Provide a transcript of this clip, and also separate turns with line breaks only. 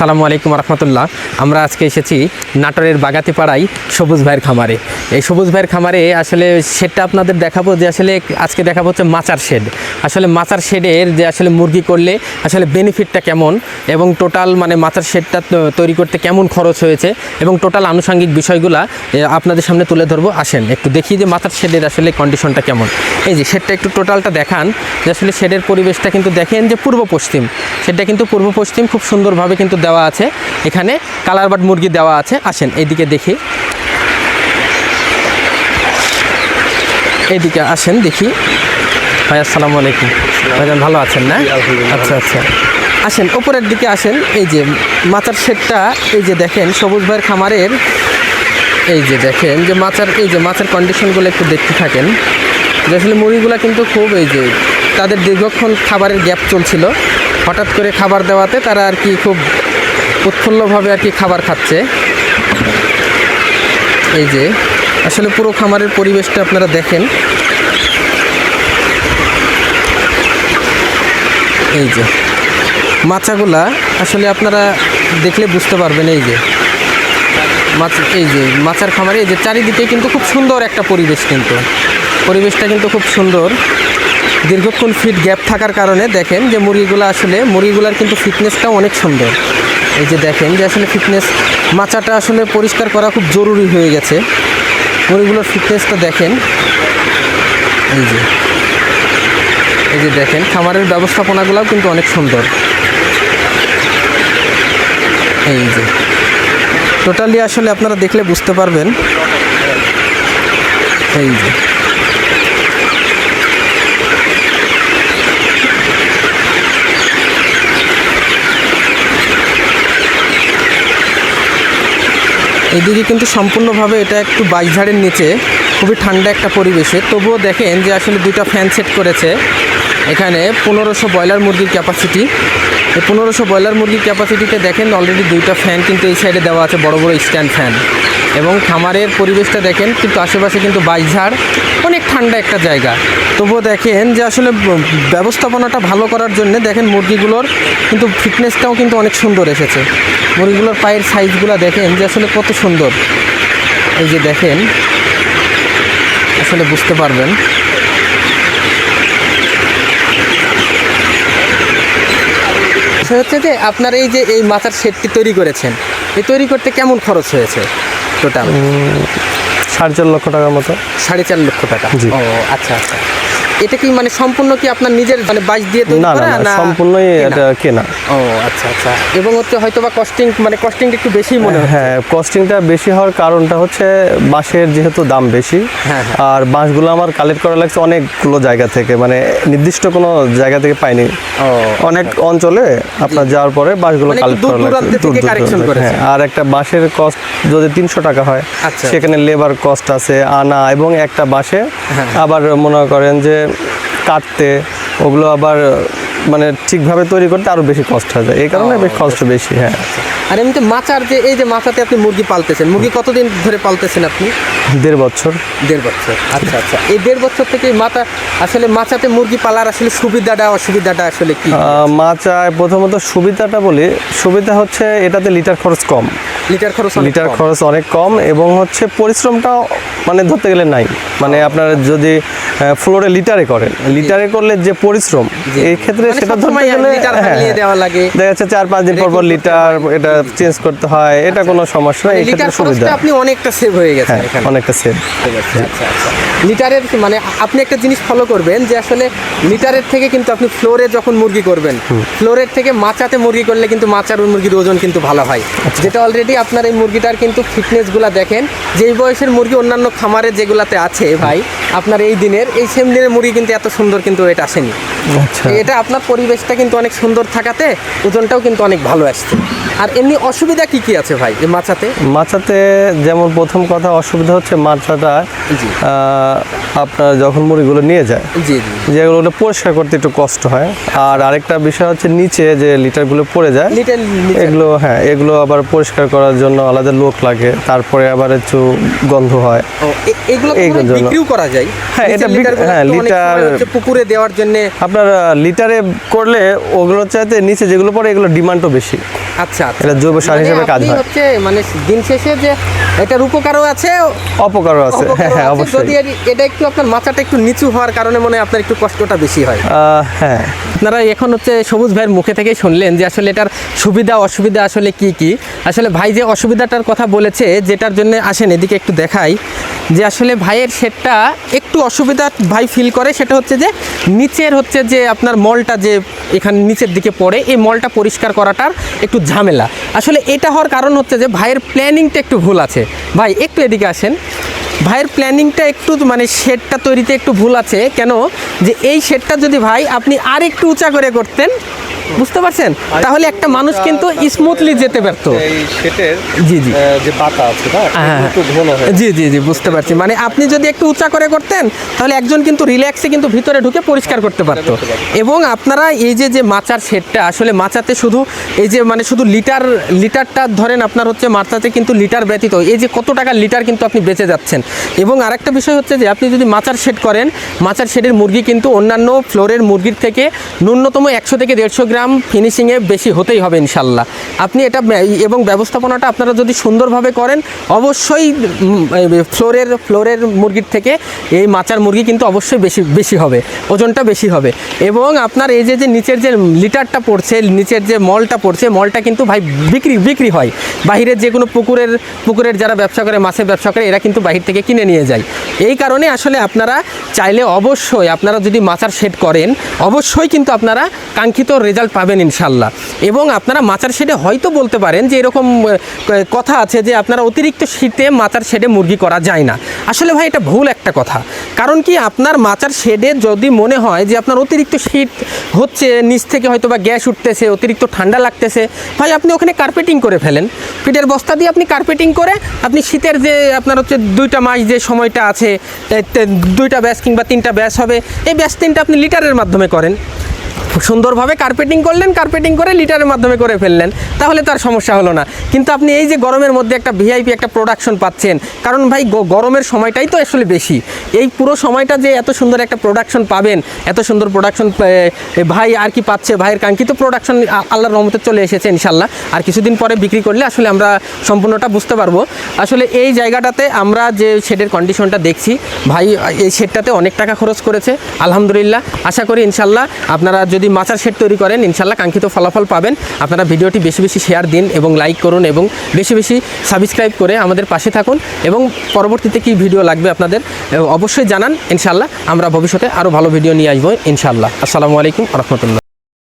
আসসালামু আলাইকুম রহমতুল্লাহ। আমরা আজকে এসেছি নাটোরের বাগাতিপাড়ায় সবুজ ভাইয়ের খামারে। এই সবুজ ভাইয়ের খামারে আসলে শেডটা আপনাদের দেখাবো যে আসলে আজকে দেখাবো হচ্ছে মাচার শেড। আসলে মাচার শেডের যে আসলে মুরগি করলে আসলে বেনিফিটটা কেমন এবং টোটাল মানে মাচার শেডটা তৈরি করতে কেমন খরচ হয়েছে এবং টোটাল আনুষঙ্গিক বিষয়গুলা আপনাদের সামনে তুলে ধরবো। আসেন, একটু দেখি যে মাথার শেডের আসলে কন্ডিশনটা কেমন। এই যে শেডটা একটু টোটালটা দেখান, যে আসলে শেডের পরিবেশটা কিন্তু দেখেন যে পূর্ব পশ্চিম। সেটা কিন্তু পূর্ব পশ্চিম খুব সুন্দরভাবে কিন্তু দেওয়া আছে। এখানে কালার বাট মুরগি দেওয়া আছে। আসেন এইদিকে দেখি। এইদিকে আসেন দেখি। ভাই আসসালামু আলাইকুম। ভাইজান ভালো আছেন না? আচ্ছা আচ্ছা। আসেন ওপরের দিকে আসেন। এই যে মাচার শেডটা এই যে দেখেন সবুজ ভাইয়ের খামারের। এই যে দেখেন যে মাচার এই যে মাছের কন্ডিশনগুলো একটু দেখতে থাকেন। যে আসলে মুরগিগুলো কিন্তু খুব এই যে তাদের দীর্ঘক্ষণ খাবারের গ্যাপ চলছিল। হঠাৎ করে খাবার দেওয়াতে তারা আর কি খুব উৎফুল্লভাবে আর কি খাবার খাচ্ছে। এই যে, আসলে পুরো খামারের পরিবেশটা আপনারা দেখেন। এই যে, মাচাগুলা আসলে আপনারা দেখলে বুঝতে পারবেন এই যে। মাছ, এই যে মাছের খামারে, এই যে চারিদিকে কিন্তু খুব সুন্দর একটা পরিবেশ কিন্তু। পরিবেশটা কিন্তু খুব সুন্দর। দীর্ঘক্ষণ ফিট গ্যাপ থাকার কারণে দেখেন যে মুরগিগুলো আসলে, মুরগিগুলার কিন্তু ফিটনেসটাও অনেক সুন্দর। এই যে দেখেন যে আসলে ফিটনেস মাচাটা আসলে পরিষ্কার করা খুব জরুরি হয়ে গেছে। মুরগিগুলোর ফিটনেসটা দেখেন। এই যে। এই যে দেখেন, খামারের ব্যবস্থাপনাগুলোও কিন্তু অনেক সুন্দর। এই যে। টোটালি আসলে আপনারা দেখলে বুঝতে পারবেন। এই যে। এইদিকে কিন্তু সম্পূর্ণভাবে এটা একটু বাইশঝাড়ের নিচে, খুবই ঠান্ডা একটা পরিবেশে। তবুও দেখেন যে আসলে দুইটা ফ্যান সেট করেছে। এখানে পনেরোশো ব্রয়লার মুরগির ক্যাপাসিটি পনেরোশো ব্রয়লার মুরগির ক্যাপাসিটিতে দেখেন অলরেডি দুইটা ফ্যান কিন্তু এই সাইডে দেওয়া আছে, বড় বড় স্ট্যান্ড ফ্যান এবং খামারের পরিবেশটা দেখেন, কিন্তু আশেপাশে কিন্তু বাইঝাড়, অনেক ঠান্ডা একটা জায়গা। তবুও দেখেন যে আসলে ব্যবস্থাপনাটা ভালো করার জন্য দেখেন মুরগিগুলোর কিন্তু ফিটনেসটাও কিন্তু অনেক সুন্দর এসেছে। মুরগিগুলোর পায়ের সাইজগুলো দেখেন যে আসলে কত সুন্দর। এই যে দেখেন, আসলে বুঝতে পারবেন। বিষয় হচ্ছে যে আপনার এই যে এই মাথার সেটটি তৈরি করেছেন এই তৈরি করতে কেমন খরচ হয়েছে টোটাল
সাড়ে চার লক্ষ টাকার মতো।
সাড়ে চার লক্ষ টাকা? ও আচ্ছা আচ্ছা। এটা কি মানে সম্পূর্ণ কি আপনার নিজের মানে বাইশ দিয়ে তৈরি
না না না সম্পূর্ণই এটা কেনা।
ও আচ্ছা আচ্ছা। এবং হচ্ছে হয়তো বা কস্টিং মানে কস্টিং একটু বেশি মনে হয়
হ্যাঁ কস্টিংটা বেশি হওয়ার কারণটা হচ্ছে বাঁশের যেহেতু দাম বেশি
হ্যাঁ, হ্যাঁ।
আর বাঁশগুলো আমার কালেক্ট করা লাগছে অনেকগুলো জায়গা থেকে মানে নির্দিষ্ট কোনো জায়গা থেকে পাইনি। অনেক অঞ্চলে আপনার যাওয়ার পরে বাঁশগুলো
মানে
কালেক্ট করা লাগছে। হ্যাঁ আর একটা বাঁশের কস্ট যদি তিনশো টাকা হয়
আচ্ছা।
সেখানে লেবার কস্ট আছে আনা এবং একটা বাঁশে। আবার মনে করেন যে কাটতে ওগুলো আবার মানে ঠিকভাবে তৈরি করতে আরও বেশি কষ্ট হয়ে যায়। এই কারণে বেশ কষ্ট বেশি হ্যাঁ।
আর এমনিতে মাচার যে এই যে মাচাতে আপনি মুরগি পালতেছেন মুরগি কতদিন ধরে পালতেছেন আপনি?
দেড় বছর।
দেড় বছর আচ্ছা আচ্ছা। এই দেড় বছর থেকে মাথা আসলে মাচাতে মুরগি পালার আসলে সুবিধাটা অসুবিধাটা আসলে কি?
মাচায় প্রথমত সুবিধাটা বলি সুবিধা হচ্ছে এটাতে লিটার খরচ কম।
লিটার খরচ
লিটার খরচ অনেক কম এবং হচ্ছে পরিশ্রমটাও মানে ধরতে গেলে নাই। মানে আপনার যদি ফ্লোরে লিটারে করেন লিটারে করলে যে পরিশ্রম এই ক্ষেত্রে সেটা ধরতে গেলে
লিটার
হ্যাঁ,
হারিয়ে দেওয়া লাগে।
দেখা যাচ্ছে চার পাঁচ দিন পর পর লিটার এটা চেঞ্জ করতে হয় এটা কোনো সমস্যা নেই এই সুবিধা।
আপনি অনেকটা সেভ হয়ে গেছে
হ্যাঁ অনেকটা সেভ
ঠিক আছে, আচ্ছা আচ্ছা। লিটারের মানে আপনি একটা জিনিস ফলো করবেন যে আসলে লিটারের থেকে কিন্তু আপনি ফ্লোরে যখন মুরগি করবেন ফ্লোরের থেকে মাচাতে মুরগি করলে কিন্তু মাচার মুরগির ওজন কিন্তু ভালো হয়।
আচ্ছা।
যেটা অলরেডি আপনার এই মুরগিটার কিন্তু ফিটনেসগুলো দেখেন যেই বয়সের মুরগি অন্যান্য খামারে যেগুলাতে আছে ভাই আপনার এই দিনের এই সেম দিনের মুরগি কিন্তু এত সুন্দর কিন্তু এটা আসেনি।
আচ্ছা।
এটা আপনার পরিবেশটা কিন্তু অনেক সুন্দর থাকাতে ওজনটাও কিন্তু অনেক ভালো আসছে। আর এমনি অসুবিধা কি কি আছে ভাই এই মাচাতে
মাচাতে যেমন প্রথম কথা অসুবিধা হচ্ছে। আহ, আপনার যখন মুড়িগুলো নিয়ে যায়
জি
যেগুলো পরিষ্কার করতে একটু কষ্ট হয়। আর আরেকটা বিষয় হচ্ছে নিচে যে লিটারগুলো পড়ে যায় এগুলো হ্যাঁ এগুলো আবার পরিষ্কার করার জন্য আলাদা লোক লাগে তারপরে আবার একটু গন্ধ হয়।
এগুলো। বিক্রিও করা যায়?
হ্যাঁ, এটা হ্যাঁ, লিটার-
পুকুরে দেওয়ার জন্য।
আপনার লিটারে করলে ওগুলো চাইতে নিচে যেগুলো পড়ে এগুলো ডিমান্ডও বেশি।
আচ্ছা আচ্ছা।
এটা জৈব সার
মানে
হিসেবে কাজ হয়
হচ্ছে মানে দিন শেষে যে এটার উপকারও আছে
অপকারও আছে। হ্যাঁ হ্যাঁ অবশ্যই।
যদি এটা একটু আপনার মাথাটা একটু নিচু হওয়ার কারণে মনে হয় আপনার একটু কষ্টটা বেশি হয়।
হ্যাঁ।
আপনারা এখন হচ্ছে সবুজ ভাইয়ের মুখে থেকেই শুনলেন যে আসলে এটার সুবিধা অসুবিধা আসলে কি কি। আসলে ভাই যে অসুবিধাটার কথা বলেছে যেটার জন্য আসেন এদিকে একটু দেখাই যে আসলে ভাইয়ের সেটটা একটু অসুবিধা ভাই ফিল করে সেটা হচ্ছে যে নিচের হচ্ছে যে আপনার মলটা যে এখানে নিচের দিকে পড়ে এই মলটা পরিষ্কার করাটার একটু ঝামেলা। আসলে এটা হওয়ার কারণ হচ্ছে যে ভাইয়ের প্ল্যানিংটা একটু ভুল আছে। ভাই, একটু এদিকে আসেন। ভাইয়ের প্ল্যানিংটা একটু মানে শেডটা তৈরিতে একটু ভুল আছে। কেন? যে এই শেডটা যদি ভাই আপনি আর একটু উঁচা করে করতেন বুঝতে পারছেন? তাহলে একটা মানুষ কিন্তু স্মুথলি যেতে পারত জি জি।
যে পাতা আছে
হ্যাঁ।
ঘন হয়ে।
জি জি জি বুঝতে পারছি। মানে আপনি যদি একটু উঁচা করে করতেন তাহলে একজন কিন্তু রিল্যাক্সে কিন্তু ভিতরে ঢুকে পরিষ্কার করতে পারত। এবং আপনারা এই যে যে মাচার শেডটা আসলে মাচাতে শুধু এই যে মানে শুধু লিটার লিটারটা ধরেন আপনার হচ্ছে মাচাতে কিন্তু লিটার ব্যতীত এই যে কত টাকার লিটার কিন্তু আপনি বেঁচে যাচ্ছেন। এবং আরেকটা বিষয় হচ্ছে যে আপনি যদি মাচার শেড করেন মাচার শেডের মুরগি কিন্তু অন্যান্য ফ্লোরের মুরগির থেকে ন্যূনতম একশো থেকে দেড়শো গ্রাম ফিনিশিংয়ে বেশি হতেই হবে ইনশাল্লাহ। আপনি এটা এবং ব্যবস্থাপনাটা আপনারা যদি সুন্দরভাবে করেন, অবশ্যই ফ্লোরের ফ্লোরের মুরগির থেকে এই মাচার মুরগি কিন্তু অবশ্যই বেশি বেশি হবে, ওজনটা বেশি হবে। এবং আপনার এই যে যে নিচের যে লিটারটা পড়ছে, নিচের যে মলটা পড়ছে, মলটা কিন্তু ভাই বিক্রি বিক্রি হয়। বাহিরের যে কোনো পুকুরের পুকুরের যারা ব্যবসা করে, মাছের ব্যবসা করে, এরা কিন্তু বাহির থেকে কিনে নিয়ে যায়। এই কারণে আসলে আপনারা চাইলে অবশ্যই, আপনারা যদি মাচার শেড করেন, অবশ্যই কিন্তু আপনারা কাঙ্ক্ষিত রেজাল্ট পাবেন ইনশাল্লাহ। এবং আপনারা মাচার শেডে হয়তো বলতে পারেন যে এরকম কথা আছে যে আপনারা অতিরিক্ত শীতে মাচার শেডে মুরগি করা যায় না। আসলে ভাই, এটা ভুল একটা কথা। কারণ কি, আপনার মাচার শেডে যদি মনে হয় যে আপনার অতিরিক্ত শীত হচ্ছে, নিচ থেকে হয়তো বা গ্যাস উঠতেছে, অতিরিক্ত ঠান্ডা লাগতেছে, ভাই, আপনি ওখানে কার্পেটিং করে ফেলেন। পিঠের বস্তা দিয়ে আপনি কার্পেটিং করে আপনি শীতের যে আপনার হচ্ছে দুইটা মাস যে সময়টা আছে দুইটা ব্যাস কিংবা তিনটা ব্যাস হবে, এই ব্যাস তিনটা আপনি লিটারের মাধ্যমে করেন। সুন্দরভাবে কার্পেটিং করলেন কার্পেটিং করে লিটারের মাধ্যমে করে ফেললেন। তাহলে তার সমস্যা হলো না। কিন্তু আপনি এই যে গরমের মধ্যে একটা ভিআইপি একটা প্রোডাকশন পাচ্ছেন, কারণ ভাই গরমের সময়টাই তো আসলে বেশি। এই পুরো সময়টা যে এত সুন্দর একটা প্রোডাকশন পাবেন, এত সুন্দর প্রোডাকশন ভাই আর কি পাচ্ছে, ভাইয়ের কাঙ্ক্ষিত প্রোডাকশন আল্লাহর রহমতে চলে এসেছে ইনশাল্লাহ আর কিছুদিন পরে বিক্রি করলে আসলে আমরা সম্পূর্ণটা বুঝতে পারব। আসলে এই জায়গাটাতে আমরা যে শেডের কন্ডিশনটা দেখছি, ভাই, এই শেডটাতে অনেক টাকা খরচ করেছে, আলহামদুলিল্লাহ। আশা করি ইনশাল্লাহ আপনারা যদি মাচার শেড তৈরি করেন, ইনশাল্লাহ কাঙ্ক্ষিত ফলাফল পাবেন। আপনারা ভিডিওটি বেশি বেশি শেয়ার দিন এবং লাইক করুন এবং বেশি বেশি সাবস্ক্রাইব করে আমাদের পাশে থাকুন এবং পরবর্তীতে কি ভিডিও লাগবে আপনাদের অবশ্যই জানান। ইনশাল্লাহ আমরা ভবিষ্যতে আরও ভালো ভিডিও নিয়ে আসব, ইনশাল্লাহ। আসসালামু আলাইকুম রহমতুল্লাহ।